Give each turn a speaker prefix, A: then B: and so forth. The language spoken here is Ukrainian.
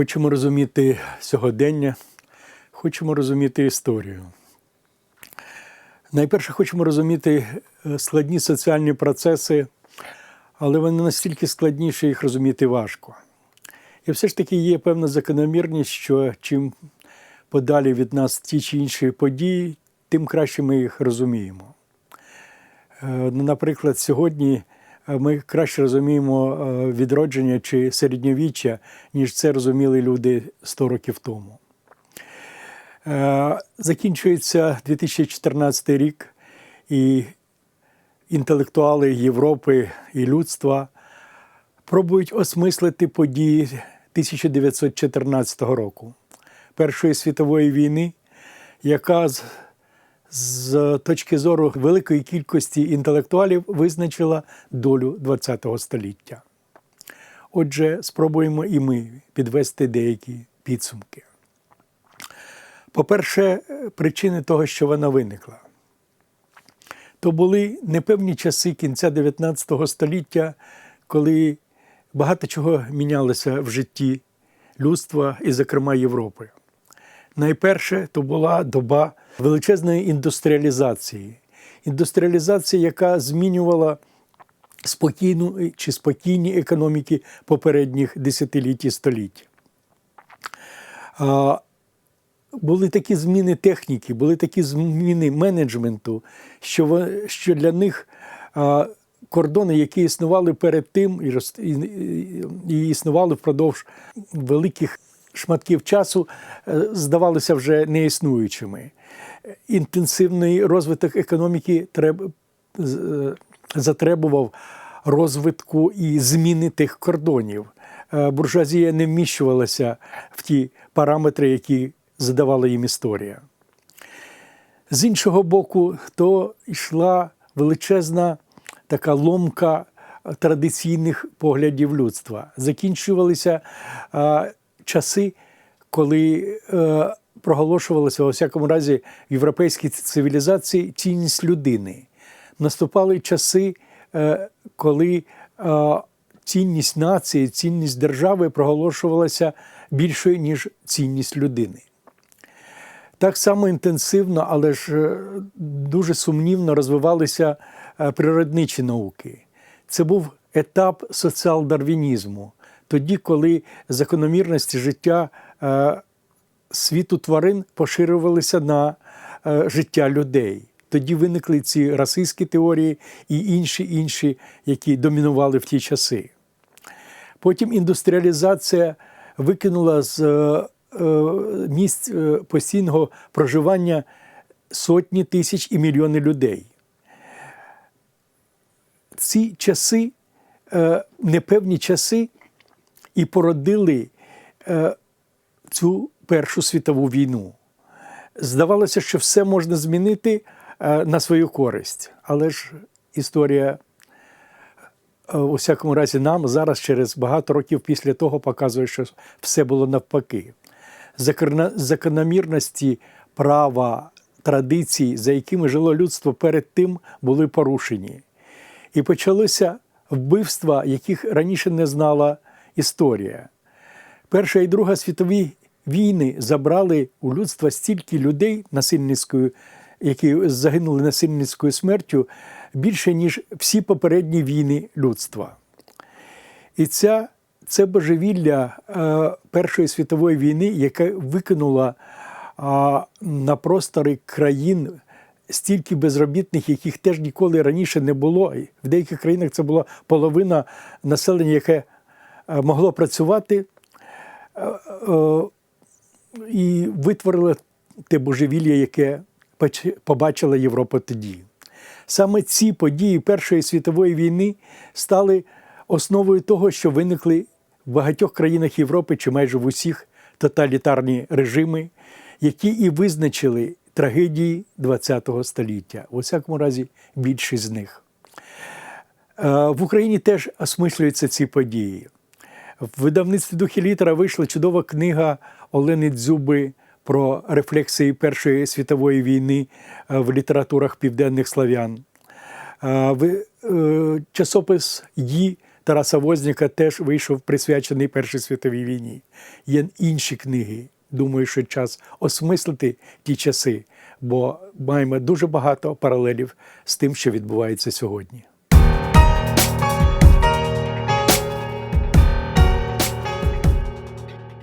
A: Хочемо розуміти сьогодення, хочемо розуміти історію. Найперше хочемо розуміти е, складні соціальні процеси, але вони настільки складні, що їх розуміти важко. І все ж таки є певна закономірність, що чим подалі від нас ті чи інші події, тим краще ми їх розуміємо. Е, ну, Наприклад, сьогодні ми краще розуміємо е, відродження чи середньовіччя, ніж це розуміли люди 100 років тому. Е, Закінчується 2014 рік, і інтелектуали Європи і людства пробують осмислити події 1914 року, Першої світової війни, яка з, точки зору великої кількості інтелектуалів визначила долю ХХ століття. Отже, спробуємо і ми підвести деякі підсумки. По-перше, причини того, що вона виникла. То були непевні часи кінця 19 століття, коли багато чого мінялося в житті людства і, зокрема, Європи. Найперше то була доба величезної індустріалізації. Індустріалізація, яка змінювала спокійну чи спокійні економіки попередніх десятиліть і століть. Були такі зміни техніки, були такі зміни менеджменту, що, що для них кордони, які існували перед тим і існували впродовж великих шматків часу, е, здавалися вже неіснуючими. Інтенсивний розвиток економіки треб- е, затребував розвитку і зміни тих кордонів. Е, Буржуазія не вміщувалася в ті параметри, які задавала їм історія. З іншого боку, то йшла величезна така ломка традиційних поглядів людства. Закінчувалися е, часи, коли е, проголошувалася, у всякому разі, в європейській цивілізації цінність людини. Наступали часи, е, коли е, цінність нації, цінність держави проголошувалася більшою, ніж цінність людини. Так само інтенсивно, але ж е, дуже сумнівно розвивалися е, природничі науки. Це був етап соціал-дарвінізму, тоді, коли закономірності життя е, світу тварин поширювалися на е, життя людей. Тоді виникли ці расистські теорії і інші інші, які домінували в ті часи. Потім індустріалізація викинула з е, місць постійного проживання сотні тисяч і мільйони людей. Ці часи, непевні часи, і породили е, цю Першу світову війну. Здавалося, що все можна змінити е, на свою користь, але ж історія е, у всякому разі нам зараз, через багато років після того, показує, що все було навпаки. Закономірності права, традицій, за якими жило людство перед тим, були порушені. І почалося вбивства, яких раніше не знала історія. Перша і Друга світові війни забрали у людства стільки людей насильницькою, які загинули насильницькою смертю, більше, ніж всі попередні війни людства. І ця, це божевілля е, Першої світової війни, яке викинула а, на простори країн стільки безробітних, яких теж ніколи раніше не було. В деяких країнах це була половина населення, яке е, могло працювати, е, е, і витворило те божевілля, яке побачила Європа тоді. Саме ці події Першої світової війни стали основою того, що виникли в багатьох країнах Європи чи майже в усіх тоталітарні режими, які і визначили трагедії ХХ століття, у всякому разі, більшість з них. Е, В Україні теж осмислюються ці події. В видавництві духі літера вийшла чудова книга Олени Дзюби про рефлексії Першої світової війни е, в літературах південних славян. Е, е, Часопис «Ї» Тараса Возняка теж вийшов присвячений Першій світовій війні. Є інші книги. Думаю, що час осмислити ті часи, бо маємо дуже багато паралелів з тим, що відбувається сьогодні.